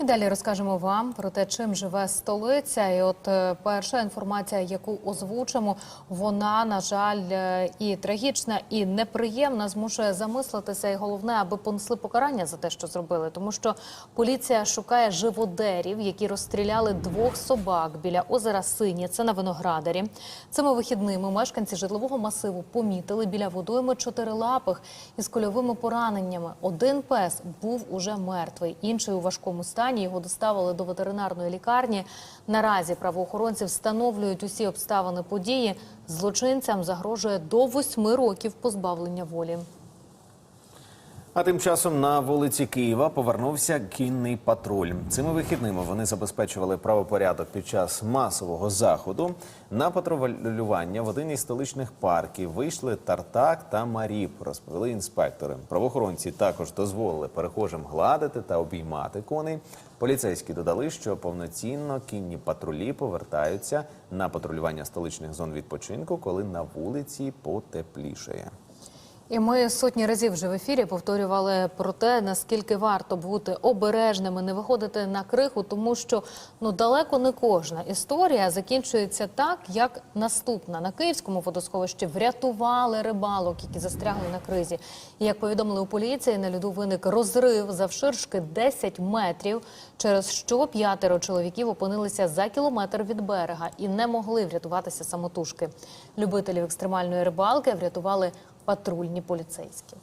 І далі розкажемо вам про те, чим живе столиця. І от е, перша інформація, яку озвучимо, вона на жаль е, і трагічна, і неприємна, змушує замислитися. І головне, аби понесли покарання за те, що зробили, тому що поліція шукає живодерів, які розстріляли двох собак біля озера Сині. Це на виноградарі. Цими вихідними мешканці житлового масиву помітили біля водойми чотирилапих із кульовими пораненнями. Один пес був уже мертвий, інший у важкому стані. Його доставили до ветеринарної лікарні. Наразі правоохоронці встановлюють усі обставини події. Злочинцям загрожує до восьми років позбавлення волі. А тим часом на вулиці Києва повернувся кінний патруль. Цими вихідними вони забезпечували правопорядок під час масового заходу. На патрулювання в один із столичних парків вийшли Тартак та Маріп, розповіли інспектори. Правоохоронці також дозволили перехожим гладити та обіймати коней. Поліцейські додали, що повноцінно кінні патрулі повертаються на патрулювання столичних зон відпочинку, коли на вулиці потеплішає. І ми сотні разів вже в ефірі повторювали про те, наскільки варто бути обережними, не виходити на криху, тому що ну далеко не кожна історія закінчується так, як наступна на київському водосховищі врятували рибалок, які застрягли на кризі. І як повідомили у поліції, на льоду виник розрив завширшки 10 метрів, через що п'ятеро чоловіків опинилися за кілометр від берега і не могли врятуватися самотужки. Любителів екстремальної рибалки врятували патрульні поліцейські.